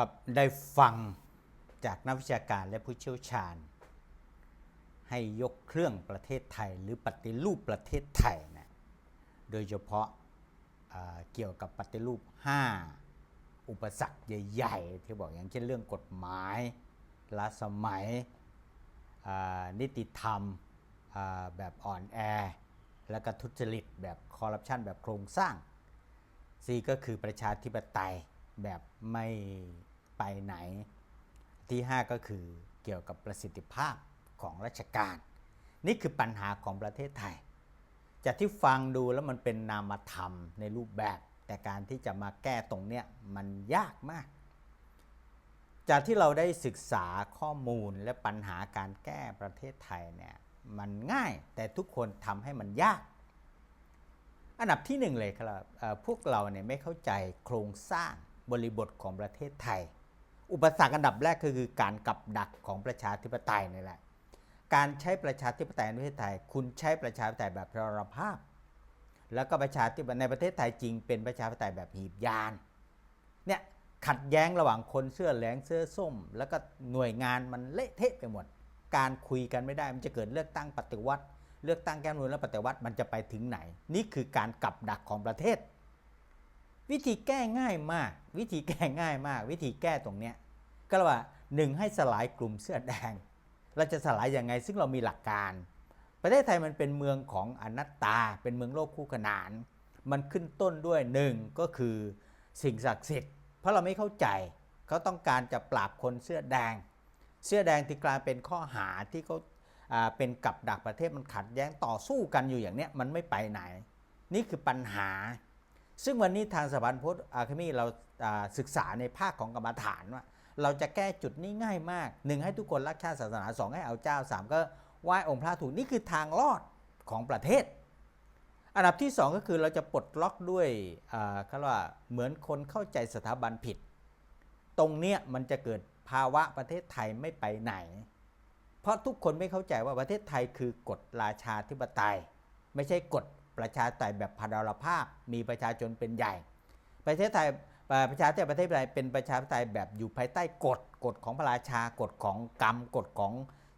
ครับได้ฟังจากนักวิชาการและผู้เชี่ยวชาญ ให้ยกเครื่องประเทศไทย หรือปฏิรูปประเทศไทยนะโดยเฉพาะอ่าเกี่ยวกับปฏิรูป 5 อุปสรรคใหญ่ ๆ ที่บอกอย่างเช่นเรื่องกฎหมายล้าสมัยนิติธรรมแบบอ่อนแอ แล้วก็ทุจริตแบบคอร์รัปชันแบบโครงสร้างสี่ก็คือประชาธิปไตย แบบไม่ไปไหน ที่ 5 ก็คือเกี่ยวกับประสิทธิภาพของราชการ นี่คือปัญหาของประเทศไทย จากที่ฟังดูแล้วมันเป็นนามธรรมในรูปแบบ แต่การที่จะมาแก้ตรงเนี้ยมันยากมาก จากที่เราได้ศึกษาข้อมูลและปัญหาการแก้ประเทศไทยเนี่ยมันง่ายแต่ทุกคนทำให้มันยาก อันดับที่หนึ่งเลยครับพวกเราเนี่ยไม่เข้าใจโครงสร้าง บริบทของประเทศไทย อุปสรรคอันดับแรกก็คือการกับดักของประชาธิปไตยนี่แหละ การใช้ประชาธิปไตยในประเทศไทย คุณใช้ประชาธิปไตยแบบพลภาพ แล้วก็ประชาธิปไตยในประเทศไทยจริงเป็นประชาธิปไตยแบบหีบยาน เนี่ยขัดแย้งระหว่างคนเสื้อเหลงเสื้อส้ม แล้วก็หน่วยงานมันเละเทะไปหมด การคุยกันไม่ได้มันจะเกิดเลือกตั้งปฏิวัติ เลือกตั้งแก้มนูนและปฏิวัติมันจะไปถึงไหน นี่คือการกับดักของประเทศ วิธีแก้ง่ายมาก วิธีแก้ง่ายมาก วิธีแก้ตรงเนี้ยก็ว่าหนึ่งให้สลายกลุ่มเสื้อแดง เราจะสลายยังไง ซึ่งเรามีหลักการ ประเทศไทยมันเป็นเมืองของอนัตตา เป็นเมืองโลกคู่ขนาน มันขึ้นต้นด้วยหนึ่งก็คือสิ่งศักดิ์สิทธิ์ เพราะเราไม่เข้าใจเขาต้องการจะปราบคนเสื้อแดง เสื้อแดงที่กลายเป็นข้อหาที่เขาเป็นกับดักประเทศมันขัดแย้งต่อสู้กันอยู่อย่างเนี้ยมันไม่ไปไหน นี่คือปัญหา ซึ่งวันนี้ทางสถาบันพุทธอาคามีเราศึกษาในภาคของกรรมฐานว่า เราจะแก้จุดนี้ง่ายมากหนึ่งให้ทุกคนรักชาติศาสนาสองให้เอาเจ้าสามก็ไหว้องค์พระถูกนี่คือทางรอดของประเทศ อันดับที่สองก็คือเราจะปลดล็อกด้วยเขาเรียกว่าเหมือนคนเข้าใจสถาบันผิด ตรงเนี้ยมันจะเกิดภาวะประเทศไทยไม่ไปไหน เพราะทุกคนไม่เข้าใจว่าประเทศไทยคือกฎราชาธิปไตย ไม่ใช่กฎ ประชาธิปไตยแบบพดรภาพ มีประชาชนเป็นใหญ่ ประเทศไทยประชาธิปไตยประเทศไทยเป็นประชาธิปไตยแบบอยู่ภายใต้กฎกฎของพระราชากฎของกรรมกฎของ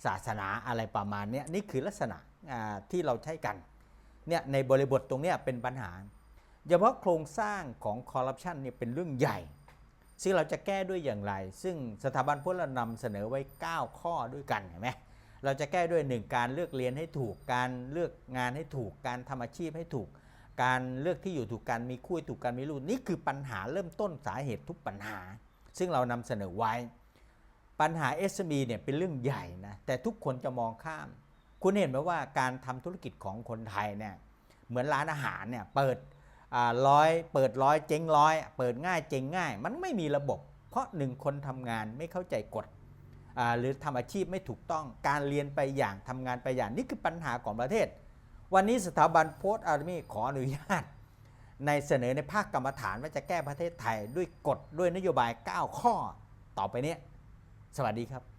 ศาสนาอะไรประมาณนี้นี่คือลักษณะที่เราใช้กันเนี่ยในบริบทตรงนี้เป็นปัญหาเฉพาะโครงสร้างของคอร์รัปชันเนี่ยเป็นเรื่องใหญ่ ซึ่งเราจะแก้ด้วยอย่างไร ซึ่งสถาบันพุทธนำเสนอไว้ 9 ข้อด้วยกันเห็นไหม เราจะแก้ด้วย 1 การเลือกเรียนให้ถูก การเลือกงานให้ถูก การทำอาชีพให้ถูก การเลือกที่อยู่ถูกการมีคู่ถูกการมีลูกนี่คือปัญหาเริ่มต้นสาเหตุทุกปัญหา ซึ่งเรานำเสนอไว้ ปัญหา SME เนี่ยเป็นเรื่องใหญ่นะแต่ทุกคนจะมองข้าม คุณเห็นไหมว่าการทำธุรกิจของคนไทยเนี่ยเหมือนร้านอาหารเนี่ยเปิดร้อยเปิดร้อยเจ๊งร้อยเปิดง่ายเจ๊งง่าย มันไม่มีระบบ เพราะหนึ่งคนทำงานไม่เข้าใจกฎ หรือทำอาชีพไม่ถูกต้องการเรียนไปอย่างทำงานไปอย่างนี่คือปัญหาของประเทศ วันนี้สถาบันโพสต์อาร์มีขออนุญาต ในเสนอในภาคกรรมฐานว่าจะแก้ประเทศไทยด้วยกฎด้วยนโยบาย 9 ข้อต่อไปนี้สวัสดีครับ